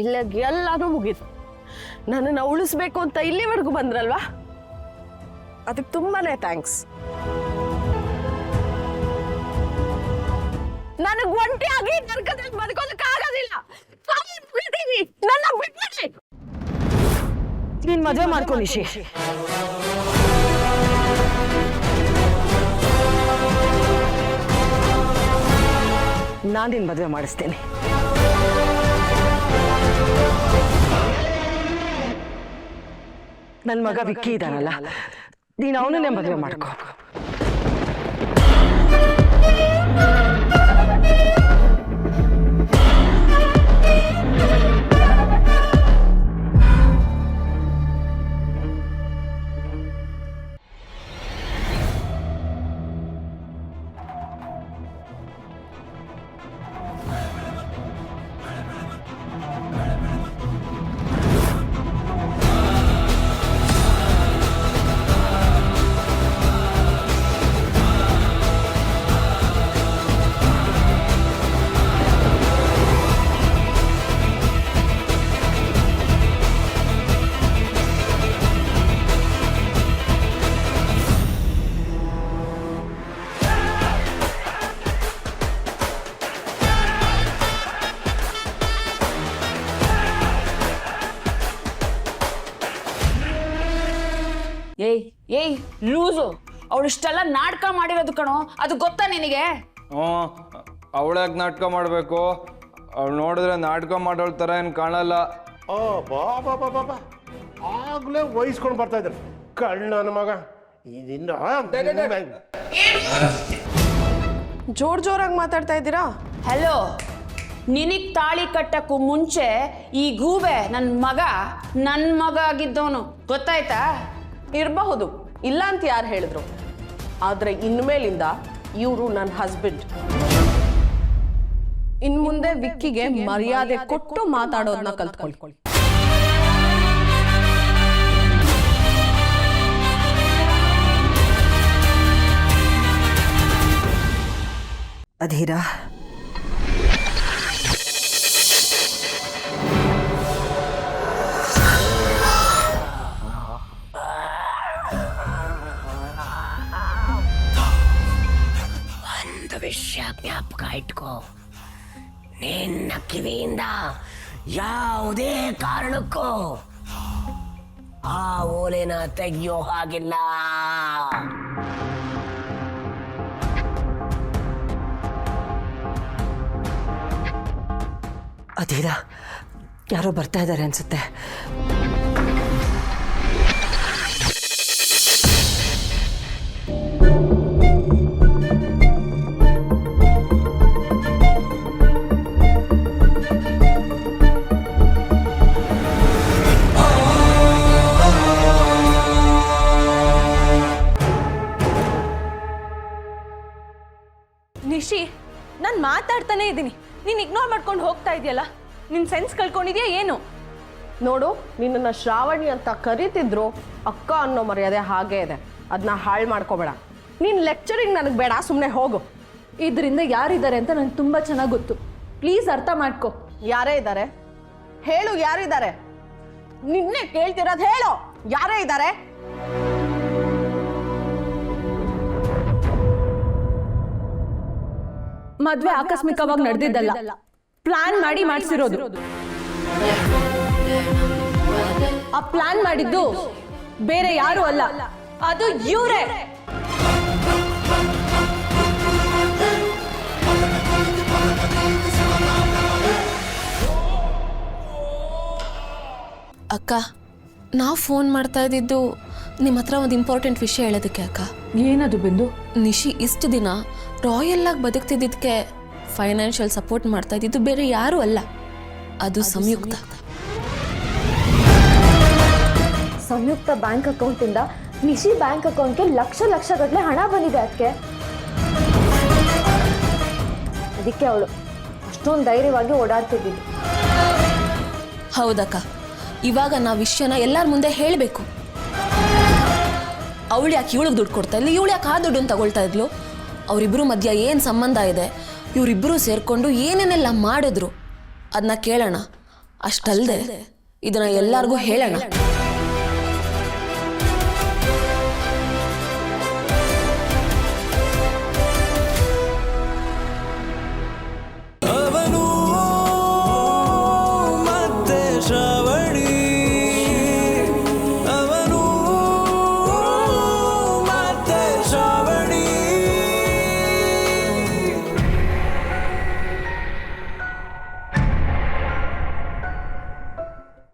ಇಲ್ಲಿಗೆ ಎಲ್ಲಾನು ಮುಗೀತು. ನನ್ನನ್ನು ಉಳಿಸ್ಬೇಕು ಅಂತ ಇಲ್ಲಿವರೆಗೂ ಬಂದ್ರಲ್ವಾ? ಅದಕ್ಕೆ ತುಂಬಾನೇ ಥ್ಯಾಂಕ್ಸ್ ನನಗೆ ಒಂಟಿಯಾಗಿ ನರ್ಕದಲ್ಲಿ ಬದುಕೋದಕ್ಕಾಗೋದಿಲ್ಲ. ನನ್ನ ಬಿಟ್ಬಿಡಿ ನೀನ್ ಮದುವೆ ಮಾಡ್ಕೊ ನಿಶಿ. ನಾನು ನಿನ್ ಮದುವೆ ಮಾಡಿಸ್ತೇನೆ. ನನ್ನ ಮಗ ವಿಕ್ಕಿ ಇದ್ದಾನಲ್ಲ ನೀನು ಅವನನ್ನೇ ಮದುವೆ ಮಾಡ್ಕೊ. ಏಯ್ ಏಯ್ ಲೂಸು. ಅವಳು ಇಷ್ಟೆಲ್ಲ ನಾಟಕ ಮಾಡಿರೋದು ಕಣೋ. ಅದು ಗೊತ್ತಾ ನಿನಗೆ? ಹ್ಞೂ ಅವಳ್ಯಾಕೆ ನಾಟಕ ಮಾಡಬೇಕು? ಅವಳು ನೋಡಿದ್ರೆ ನಾಟಕ ಮಾಡೋಳ ಥರ ಏನು ಕಾಣಲ್ಲ. ಓ ಬಾ ಬಾ ಬಾ ಬಾ ಬಾ. ಆಗ್ಲೇ ವಹಿಸ್ಕೊಂಡು ಬರ್ತಾ ಇದ್ದಾರೆ. ಕಣ್ಣ ನನ್ನ ಮಗ. ಇದಿನ್ನ ಜೋರ್ ಜೋರಾಗಿ ಮಾತಾಡ್ತಾ ಇದ್ದೀರಾ? ಹಲೋ ನಿನಗ್ ತಾಳಿ ಕಟ್ಟಕ್ಕೂ ಮುಂಚೆ ಈ ಗೂಬೆ ನನ್ನ ಮಗ ನನ್ನ ಮಗ ಆಗಿದ್ದವನು. ಗೊತ್ತಾಯ್ತಾ? ಇರಬಹುದು. ಇಲ್ಲ ಅಂತ ಯಾರು ಹೇಳಿದ್ರು? ಆದರೆ ಇನ್ಮೇಲಿಂದ ಇವರು ನನ್ನ ಹಸ್ಬೆಂಡ್ ಇನ್ ಮುಂದೆ ವಿಕ್ಕಿಗೆ ಮರ್ಯಾದೆ ಕೊಟ್ಟು ಮಾತಾಡೋದನ್ನ ಕಲ್ತ್ಕೊಳ್ಕೊಳ್ಳಿ ಅಧೀರ ಒಂದು ಜ್ಞಾಪಕ ಇಟ್ಕೋ. ನಿನ್ನ ಕಿವಿಯಿಂದ ಯಾವುದೇ ಕಾರಣಕ್ಕೂ ಆ ಓಲೆನ ತೆಗೆಯೋ ಹಾಗಿಲ್ಲ. ಅಧೀರ, ಯಾರೋ ಬರ್ತಾ ಇದ್ದಾರೆ ಅನ್ಸುತ್ತೆ. ಮಾತಾಡ್ತಾನೆ ಇದ್ದೀನಿ. ನೀನು ಇಗ್ನೋರ್ ಮಾಡ್ಕೊಂಡು ಹೋಗ್ತಾ ಇದೆಯಲ್ಲ? ನಿನ್ನ ಸೆನ್ಸ್ ಕಳ್ಕೊಂಡಿದ್ಯಾ ಏನು? ನೋಡು ನಿನ್ನನ್ನು ಶ್ರಾವಣಿ ಅಂತ ಕರೀತಿದ್ರು ಅಕ್ಕ ಅನ್ನೋ ಮರ್ಯಾದೆ ಹಾಗೇ ಇದೆ. ಅದನ್ನ ಹಾಳು ಮಾಡ್ಕೋಬೇಡ. ನೀನ್ ಲೆಕ್ಚರಿಂಗ್ ನನಗೆ ಬೇಡ ಸುಮ್ಮನೆ ಹೋಗು. ಇದರಿಂದ ಯಾರಿದ್ದಾರೆ ಅಂತ ನನಗೆ ತುಂಬ ಚೆನ್ನಾಗಿ ಗೊತ್ತು. ಪ್ಲೀಸ್ ಅರ್ಥ ಮಾಡ್ಕೊ. ಯಾರೇ ಇದ್ದಾರೆ ಹೇಳು ಯಾರಿದ್ದಾರೆ? ನಿನ್ನೆ ಕೇಳ್ತಿರೋದು ಹೇಳು. ಯಾರೇ ಇದ್ದಾರೆ ಮದ್ವೆ ಆಕಸ್ಮಿಕವಾಗಿ ನಡೆದಿದ್ದಲ್ಲ. ಪ್ಲಾನ್ ಮಾಡಿ ಮಾಡಿಸಿರೋದು. ಆ ಪ್ಲಾನ್ ಮಾಡಿದ್ದು ಬೇರೆ ಯಾರು ಅಲ್ಲ. ಅದು ಇವರೇ. ಅಕ್ಕ ನಾವು ಫೋನ್ ಮಾಡ್ತಾ ಇದ್ದಿದ್ದು ನಿಮ್ಮ ಹತ್ರ ಒಂದು ಇಂಪಾರ್ಟೆಂಟ್ ವಿಷಯ ಹೇಳೋದಕ್ಕೆ ಅಕ್ಕ. ಏನದು ಬಿಂದು? ನಿಶಿ ಇಷ್ಟು ದಿನ ರಾಯಲ್ ಆಗಿ ಬದುಕ್ತಿದ್ದಕ್ಕೆ ಫೈನಾನ್ಷಿಯಲ್ ಸಪೋರ್ಟ್ ಮಾಡ್ತಾ ಇದ್ದಿದ್ದು ಬೇರೆ ಯಾರೂ ಅಲ್ಲ. ಅದು ಸಂಯುಕ್ತ. ಸಂಯುಕ್ತ. ಬ್ಯಾಂಕ್ ಅಕೌಂಟಿಂದ ನಿಶಿ ಬ್ಯಾಂಕ್ ಅಕೌಂಟ್ಗೆ ಲಕ್ಷ ಲಕ್ಷ ಗಟ್ಟಲೆ ಹಣ ಬಂದಿದೆ ಅದಕ್ಕೆ ಅದಕ್ಕೆ ಅವಳು ಅಷ್ಟೊಂದು ಧೈರ್ಯವಾಗಿ ಓಡಾಡ್ತಿದ್ದಿದ್ದು. ಹೌದಕ್ಕ. ಇವಾಗ ನಾವು ವಿಷಯನ ಎಲ್ಲರ ಮುಂದೆ ಹೇಳಬೇಕು. ಅವಳು ಯಾಕೆ ಇವಳಿಗೆ ದುಡ್ಡು ಕೊಡ್ತಾ ಇಲ್ಲ ಇವಳು ಯಾಕೆ ಆ ದುಡ್ಡನ್ನು ತಗೊಳ್ತಾ ಇದ್ಲು? ಅವರಿಬ್ಬರು ಮಧ್ಯ ಏನು ಸಂಬಂಧ ಇದೆ? ಇವರಿಬ್ಬರು ಸೇರಿಕೊಂಡು ಏನೇನೆಲ್ಲ ಮಾಡಿದ್ರು? ಅದನ್ನ ಕೇಳೋಣ. ಅಷ್ಟಲ್ಲದೆ ಇದನ್ನ ಎಲ್ಲರಿಗೂ ಹೇಳೋಣ.